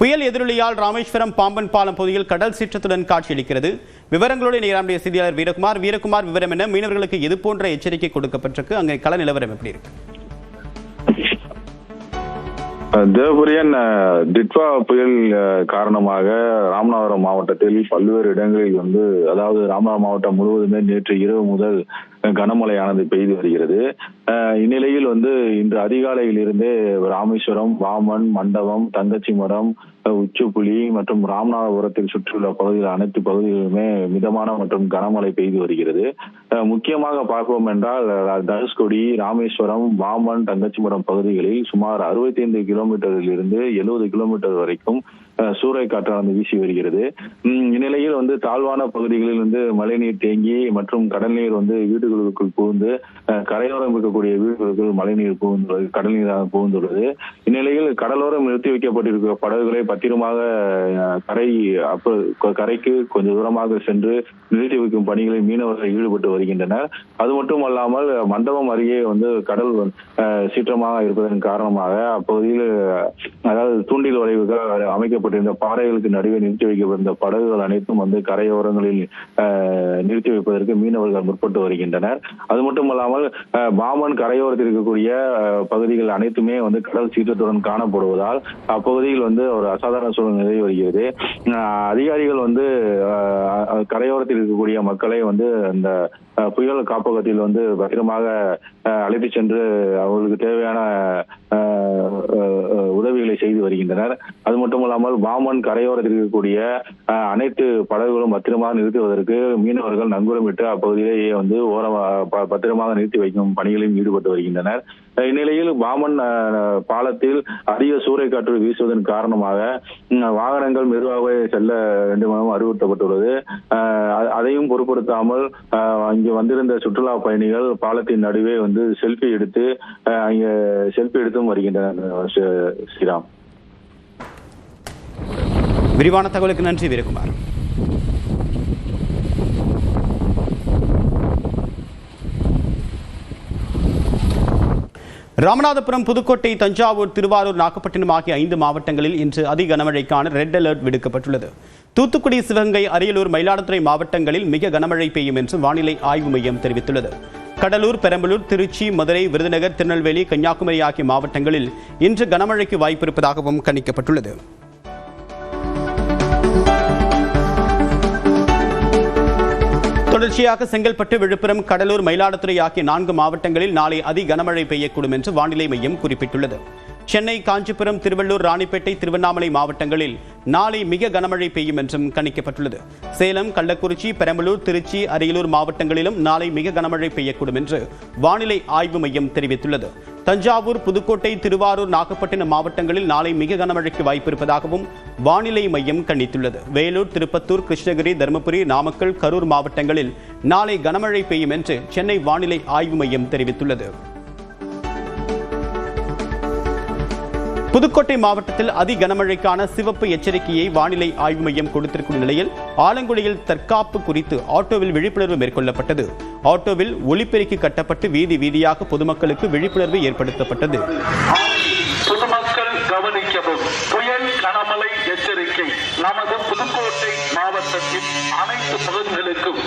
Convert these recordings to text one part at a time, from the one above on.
புயல் எதிரொலியால் ராமேஸ்வரம் பாம்பன் பாலம் பகுதியில் கடல் சீற்றத்துடன் காட்சியளிக்கிறது. விவரங்களோடு நேராமுடைய செய்தியாளர் வீரகுமார். வீரகுமார் விவரம் என்ன? மீனவர்களுக்கு இது போன்ற எச்சரிக்கை கொடுக்கப்பட்டிருக்கு? அங்கே கள நிலவரம் எப்படி இருக்கு? தேவபுரியன் அஹ், டிட்வா புயல் காரணமாக ராமநாதபுரம் மாவட்டத்தில் பல்வேறு இடங்களில் வந்து அதாவது ராமநாதபுரம் மாவட்டம் முழுவதுமே நேற்று இரவு முதல் கனமழையானது பெய்து வருகிறது. அஹ், இந்நிலையில் வந்து இன்று அதிகாலையில் இருந்தே ராமேஸ்வரம் வாமன் மண்டபம் தங்கச்சி மரம் உச்சிப்புலி மற்றும் ராமநாதபுரத்தில் சுற்றியுள்ள பகுதிகள் அனைத்து பகுதிகளுமே மிதமான மற்றும் கனமழை பெய்து வருகிறது. முக்கியமாக பார்ப்போம் என்றால் தனுஷ்கோடி ராமேஸ்வரம் பாம்பன் தங்கச்சிபுரம் பகுதிகளில் சுமார் 65 கிலோமீட்டரில் இருந்து எழுபது கிலோமீட்டர் வரைக்கும் சூறை காற்றானது வீசி வருகிறது. இந்நிலையில் வந்து தாழ்வான பகுதிகளில் வந்து மழைநீர் தேங்கி மற்றும் கடல் நீர் வந்து வீடுகளுக்குள் புகுந்து கரையோரம் இருக்கக்கூடிய வீடுகளுக்குள் மழைநீர் புகுந்துள்ளது கடல் நீராக புகுந்துள்ளது. இந்நிலையில் கடலோரம் நிறுத்தி வைக்கப்பட்டிருக்கிற படகுகளை பத்திரமாக கரை கரைக்கு கொஞ்சம் தூரமாக சென்று நிறுத்தி வைக்கும் பணிகளில் மீனவர்கள் ஈடுபட்டு வருகின்றனர். அது மட்டும் அல்லாமல் மண்டபம் அருகே வந்து கடல் சீற்றமாக இருப்பதன் காரணமாக அப்பகுதியில் அதாவது தூண்டில் வளைவுகள் அமைக்கப்பட்டிருந்த பாறைகளுக்கு நடுவே நிறுத்தி வைக்கப்பட்டிருந்த படகுகள் அனைத்தும் வந்து கரையோரங்களில் அஹ், நிறுத்தி வைப்பதற்கு மீனவர்கள் முற்பட்டு வருகின்றனர். அது மட்டும் அல்லாமல் பாமன் கரையோரத்தில் இருக்கக்கூடிய பகுதிகள் அனைத்துமே வந்து கடல் சீற்றத்துடன் காணப்படுவதால் அப்பகுதியில் வந்து ஒரு அசாதாரண சூழ்நிலை நிலவி வருகிறது அதிகாரிகள் வந்து கரையோரத்தில் இருக்கக்கூடிய மக்களை வந்து அந்த புயல் காப்பகத்தில் வந்து பத்திரமாக அழைத்து சென்று அவர்களுக்கு தேவையான உதவிகளை செய்து வருகின்றனர். அது மட்டுமல்லாமல் பாமன் கரையோரத்தில் இருக்கக்கூடிய அனைத்து படகுகளும் பத்திரமாக நிறுத்துவதற்கு மீனவர்கள் நங்கூரமிட்டு அப்பகுதியிலேயே வந்து ஓரம் ப- பத்திரமாக நிறுத்தி வைக்கும் பணிகளில் ஈடுபட்டு வருகின்றனர். இந்நிலையில் பாமன் பாலத்தில் அதிக சூறைக்காற்று வீசுவதன் காரணமாக வாகனங்கள் மெதுவாகவே செல்ல வேண்டும் எனவும் அறிவுறுத்தப்பட்டுள்ளது. அதையும் பொருட்படுத்தாமல் அஹ், வந்திருந்த சுற்றுலா பயணிகள் பாலத்தின் நடுவே வந்து செல்ஃபி எடுத்து அங்கே செல்ஃபி எடுத்தும் வருகின்றனர் ஸ்ரீ- ஸ்ரீராம். விரிவான தகவலுக்கு நன்றி வீரகுமார். ராமநாதபுரம் புதுக்கோட்டை தஞ்சாவூர் திருவாரூர் நாகப்பட்டினம் ஆகிய ஐந்து மாவட்டங்களில் இன்று அதி கனமழைக்கான ரெட் அலர்ட் விடுக்கப்பட்டுள்ளது. தூத்துக்குடி சிவகங்கை அரியலூர் மயிலாடுதுறை மாவட்டங்களில் மிக கனமழை பெய்யும் என்று வானிலை ஆய்வு மையம் தெரிவித்துள்ளது. கடலூர் பெரம்பலூர் திருச்சி மதுரை விருதுநகர் திருநெல்வேலி கன்னியாகுமரி ஆகிய மாவட்டங்களில் இன்று கனமழைக்கு வாய்ப்பு இருப்பதாகவும் கணிக்கப்பட்டுள்ளது. தொடர்ச்சியாக செங்கல்பட்டு விழுப்புரம் கடலூர் மயிலாடுதுறை ஆகிய நான்கு மாவட்டங்களில் நாளை அதி கனமழை பெய்யக்கூடும் என்று வானிலை மையம் குறிப்பிட்டுள்ளது. சென்னை காஞ்சிபுரம் திருவள்ளூர் ராணிப்பேட்டை திருவண்ணாமலை மாவட்டங்களில் நாளை மிக கனமழை பெய்யும் என்றும் கணிக்கப்பட்டுள்ளது. சேலம் கள்ளக்குறிச்சி பெரம்பலூர் திருச்சி அரியலூர் மாவட்டங்களிலும் நாளை மிக கனமழை பெய்யக்கூடும் என்று வானிலை ஆய்வு மையம் தெரிவித்துள்ளது. தஞ்சாவூர் புதுக்கோட்டை திருவாரூர் நாகப்பட்டினம் மாவட்டங்களில் நாளை மிக கனமழைக்கு வாய்ப்பு இருப்பதாகவும் வானிலை மையம் கணித்துள்ளது. வேலூர் திருப்பத்தூர் கிருஷ்ணகிரி தருமபுரி நாமக்கல் கரூர் மாவட்டங்களில் நாளை கனமழை பெய்யும் என்று சென்னை வானிலை ஆய்வு மையம் தெரிவித்துள்ளது. புதுக்கோட்டை மாவட்டத்தில் அதி கனமழைக்கான சிவப்பு எச்சரிக்கையை வானிலை ஆய்வு மையம் கொடுத்திருக்கும் நிலையில் ஆலங்குடியில் தற்காப்பு குறித்து ஆட்டோவில் விழிப்புணர்வு மேற்கொள்ளப்பட்டது. ஆட்டோவில் ஒளிப்பெருக்கி கட்டப்பட்டு வீதி வீதியாக பொதுமக்களுக்கு விழிப்புணர்வு ஏற்படுத்தப்பட்டது. பொதுமக்கள் கவனிக்கவும். புயல் கனமழை எச்சரிக்கை. நமது புதுக்கோட்டை மாவட்டத்தின் அனைத்து பகுதிகளுக்கும்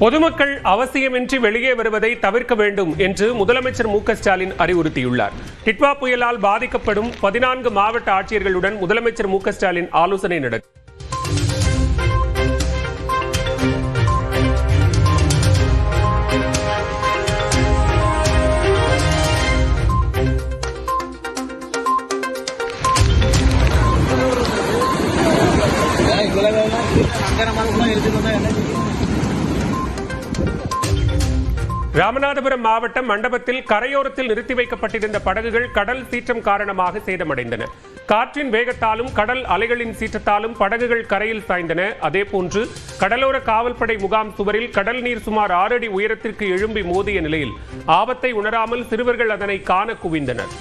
பொதுமக்கள் அவசியமின்றி வெளியே வருவதை தவிர்க்க வேண்டும் என்று முதலமைச்சர் மு ஸ்டாலின் அறிவுறுத்தியுள்ளார். டிட்வா புயலால் பாதிக்கப்படும் பதினான்கு மாவட்ட ஆட்சியர்களுடன் முதலமைச்சர் மு ஸ்டாலின் ஆலோசனை நடத்தி ராமநாதபுரம் மாவட்டம் மண்டபத்தில் கரையோரத்தில் நிறுத்தி வைக்கப்பட்டிருந்த படகுகள் கடல் சீற்றம் காரணமாக சேதமடைந்தன. காற்றின் வேகத்தாலும் கடல் அலைகளின் சீற்றத்தாலும் படகுகள் கரையில் சாய்ந்தன. அதேபோன்று கடலோர காவல்படை முகாம் சுவரில் கடல் நீர் சுமார் ஆறு அடி உயரத்திற்கு எழும்பி மோதிய நிலையில் ஆபத்தை உணராமல் சிறுவர்கள் அதனை காண குவிந்தனர்.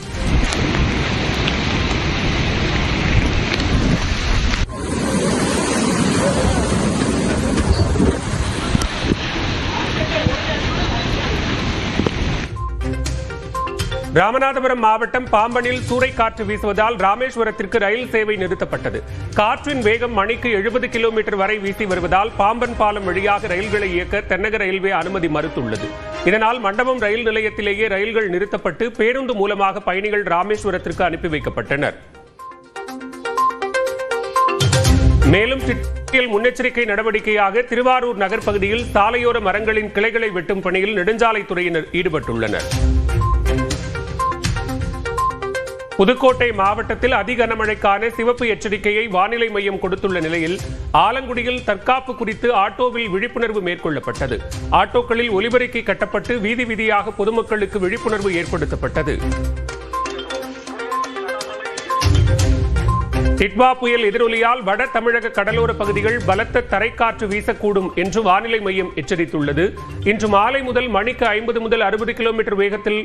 ராமநாதபுரம் மாவட்டம் பாம்பனில் சூறைக்காற்று வீசுவதால் ராமேஸ்வரத்திற்கு ரயில் சேவை நிறுத்தப்பட்டது. காற்றின் வேகம் மணிக்கு எழுபது கிலோமீட்டர் வரை வீசி வருவதால் பாம்பன் பாலம் வழியாக ரயில்களை இயக்க தென்னக ரயில்வே அனுமதி மறுத்துள்ளது. இதனால் மண்டபம் ரயில் நிலையத்திலேயே ரயில்கள் நிறுத்தப்பட்டு பேருந்து மூலமாக பயணிகள் ராமேஸ்வரத்திற்கு அனுப்பி வைக்கப்பட்டனர். மேலும் திட்டத்தில் முன்னெச்சரிக்கை நடவடிக்கையாக திருவாரூர் நகர் பகுதியில் சாலையோர மரங்களின் கிளைகளை வெட்டும் பணியில் நெடுஞ்சாலைத்துறையினர் ஈடுபட்டுள்ளனர். புதுக்கோட்டை மாவட்டத்தில் அதி கனமழைக்கான சிவப்பு எச்சரிக்கையை வானிலை மையம் கொடுத்துள்ள நிலையில் ஆலங்குடியில் தற்காப்பு குறித்து ஆட்டோவில் விழிப்புணர்வு மேற்கொள்ளப்பட்டது. ஆட்டோக்களில் ஒலிபெருக்கி கட்டப்பட்டு வீதி வீதியாக பொதுமக்களுக்கு விழிப்புணர்வு ஏற்படுத்தப்பட்டது. டிட்வா புயல் எதிரொலியால் வட தமிழக கடலோர பகுதிகள் பலத்த தரைக்காற்று வீசக்கூடும் என்று வானிலை மையம் எச்சரித்துள்ளது. இன்று மாலை முதல் மணிக்கு ஐம்பது முதல் அறுபது கிலோமீட்டர் வேகத்தில்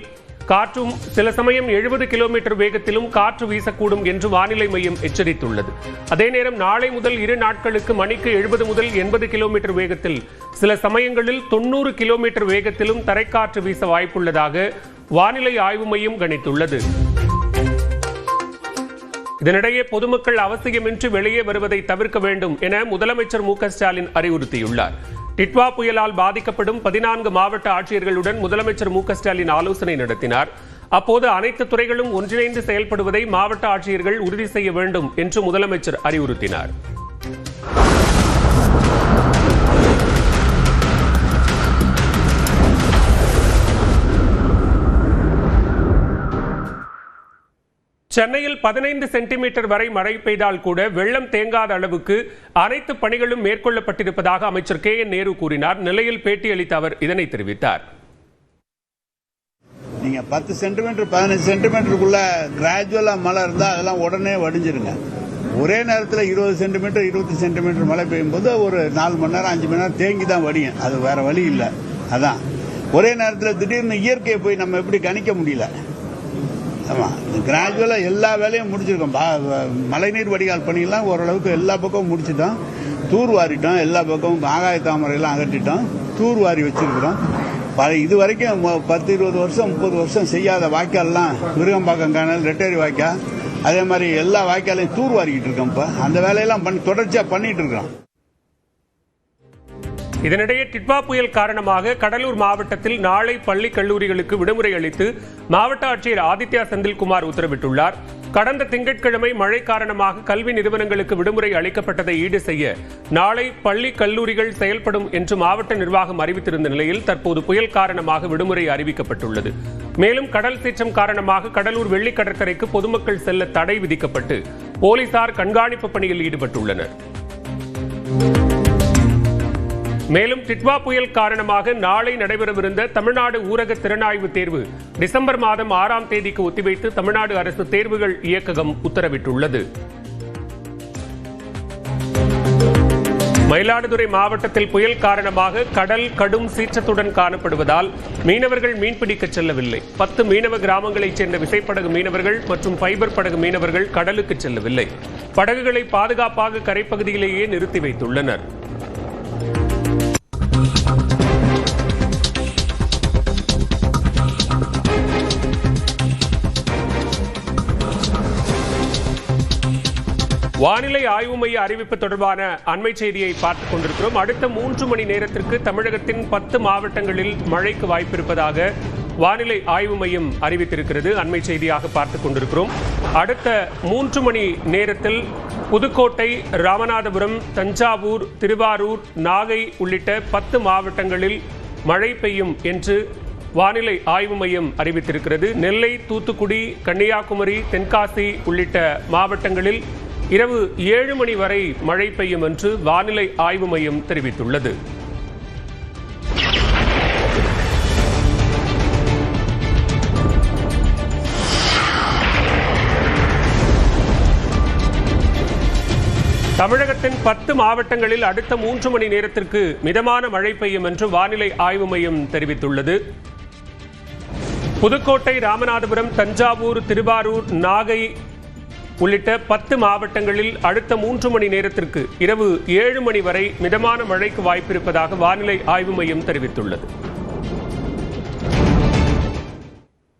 காற்றும் சில சமயம் எழுபது கிலோமீட்டர் வேகத்திலும் காற்று வீசக்கூடும் என்று வானிலை மையம் எச்சரித்துள்ளது. அதே நேரம் நாளை முதல் இரு நாட்களுக்கு மணிக்கு எழுபது முதல் எண்பது கிலோமீட்டர் வேகத்தில் சில சமயங்களில் தொண்ணூறு கிலோமீட்டர் வேகத்திலும் தரைக்காற்று வீச வாய்ப்புள்ளதாக வானிலை ஆய்வு மையம் கணித்துள்ளது. இதனிடையே பொதுமக்கள் அவசியமின்றி வெளியே வருவதை தவிர்க்க வேண்டும் என முதலமைச்சர் மு க ஸ்டாலின் அறிவுறுத்தியுள்ளார். டிட்வா புயலால் பாதிக்கப்படும் பதினான்கு மாவட்ட ஆட்சியர்களுடன் முதலமைச்சர் மு ஸ்டாலின் ஆலோசனை நடத்தினார். அப்போது அனைத்து துறைகளும் ஒன்றிணைந்து செயல்படுவதை மாவட்ட ஆட்சியர்கள் உறுதி செய்ய வேண்டும் என்று முதலமைச்சர் அறிவுறுத்தினார். சென்னையில் பதினைந்து சென்டிமீட்டர் வரை மழை பெய்தால் கூட வெள்ளம் தேங்காத அளவுக்கு அனைத்து பணிகளும் மேற்கொள்ளப்பட்டிருப்பதாக அமைச்சர் கே என் நேரு கூறினார். நிலையில் பேட்டியளித்த அவர் இதனை தெரிவித்தார். நீங்க பத்து சென்டிமீட்டர் பதினஞ்சு சென்டிமீட்டருக்குள்ள கிராஜுவலா மழை இருந்தா அதெல்லாம் உடனே வடிஞ்சிருங்க. ஒரே நேரத்தில் இருபது சென்டிமீட்டர் இருபத்தி சென்டிமீட்டர் மழை பெய்யும் போது ஒரு நாலு மணி நேரம் அஞ்சு மணி நேரம் தேங்கி தான் வடியும். அது வேற வழி இல்லை. அதான். ஒரே நேரத்தில் திடீர்னு இயற்கையை போய் நம்ம எப்படி கணிக்க முடியல? ஆமாம் கிராஜுவலாக எல்லா வேலையும் முடிச்சிருக்கோம். பா- மழைநீர் வடிகால் பணியெல்லாம் ஓரளவுக்கு எல்லா பக்கமும் முடிச்சிட்டோம். தூர் வாரிட்டோம் எல்லா பக்கமும் ஆகாய தாமரையெல்லாம் அகற்றிட்டோம். தூர் வாரி வச்சிருக்கிறோம். பல இது வரைக்கும் பத்து இருபது வருஷம் முப்பது வருஷம் செய்யாத வாய்க்கால்லாம் விருகம்பாக்கம் கேனல் ரெட்டேரி வாய்க்கால் அதே மாதிரி எல்லா வாய்க்காலையும் தூர் வாரிக்கிட்டு இருக்கோம் இப்போ அந்த வேலையெல்லாம் பண்ணி தொடர்ச்சியாக பண்ணிகிட்டு இருக்கிறோம். இதனிடையே டிட்வா புயல் காரணமாக கடலூர் மாவட்டத்தில் நாளை பள்ளி கல்லூரிகளுக்கு விடுமுறை அளித்து மாவட்ட ஆட்சியர் ஆதித்யா செந்தில்குமார் உத்தரவிட்டுள்ளார். கடந்த திங்கட்கிழமை மழை காரணமாக கல்வி நிறுவனங்களுக்கு விடுமுறை அளிக்கப்பட்டதை ஈடு செய்ய நாளை பள்ளி கல்லூரிகள் செயல்படும் என்று மாவட்ட நிர்வாகம் அறிவித்திருந்த நிலையில் தற்போது புயல் காரணமாக விடுமுறை அறிவிக்கப்பட்டுள்ளது. மேலும் கடல் சீற்றம் காரணமாக கடலூர் வெள்ளி கடற்கரைக்கு பொதுமக்கள் செல்ல தடை விதிக்கப்பட்டு போலீசார் கண்காணிப்பு பணியில் ஈடுபட்டுள்ளனர். மேலும் டிட்வா புயல் காரணமாக நாளை நடைபெறவிருந்த தமிழ்நாடு ஊரக திறனாய்வு தேர்வு டிசம்பர் மாதம் ஆறாம் தேதிக்கு ஒத்திவைத்து தமிழ்நாடு அரசு தேர்வுகள் இயக்ககம் உத்தரவிட்டுள்ளது. மயிலாடுதுறை மாவட்டத்தில் புயல் காரணமாக கடல் கடும் சீற்றத்துடன் காணப்படுவதால் மீனவர்கள் மீன்பிடிக்க செல்லவில்லை. பத்து மீனவ கிராமங்களைச் சேர்ந்த விசைப்படகு மீனவர்கள் மற்றும் ஃபைபர் படகு மீனவர்கள் கடலுக்கு செல்லவில்லை. படகுகளை பாதுகாப்பாக கரைப்பகுதியிலேயே நிறுத்தி வைத்துள்ளனர். வானிலை ஆய்வு மைய அறிவிப்பு தொடர்பான அண்மை செய்தியை பார்த்துக் கொண்டிருக்கிறோம். அடுத்த மூன்று மணி நேரத்திற்கு தமிழகத்தின் பத்து மாவட்டங்களில் மழைக்கு வாய்ப்பிருப்பதாக வானிலை ஆய்வு மையம் அறிவித்திருக்கிறது. அண்மை செய்தியாக பார்த்துக் கொண்டிருக்கிறோம். அடுத்த மூன்று மணி நேரத்தில் புதுக்கோட்டை ராமநாதபுரம் தஞ்சாவூர் திருவாரூர் நாகை உள்ளிட்ட பத்து மாவட்டங்களில் மழை பெய்யும் என்று வானிலை ஆய்வு மையம் அறிவித்திருக்கிறது. நெல்லை தூத்துக்குடி கன்னியாகுமரி தென்காசி உள்ளிட்ட மாவட்டங்களில் இரவு ஏழு மணி வரை மழை பெய்யும் என்று வானிலை ஆய்வு மையம் தெரிவித்துள்ளது. தமிழகத்தின் பத்து மாவட்டங்களில் அடுத்த மூன்று மணி நேரத்திற்கு மிதமான மழை பெய்யும் என்று வானிலை ஆய்வு மையம் தெரிவித்துள்ளது. புதுக்கோட்டை ராமநாதபுரம் தஞ்சாவூர் திருவாரூர் நாகை உள்ளிட்ட பத்து மாவட்டங்களில் அடுத்த மூன்று மணி நேரத்திற்கு இரவு ஏழு மணி வரை மிதமான மழைக்கு வாய்ப்பிருப்பதாக வானிலை ஆய்வு மையம் தெரிவித்துள்ளது.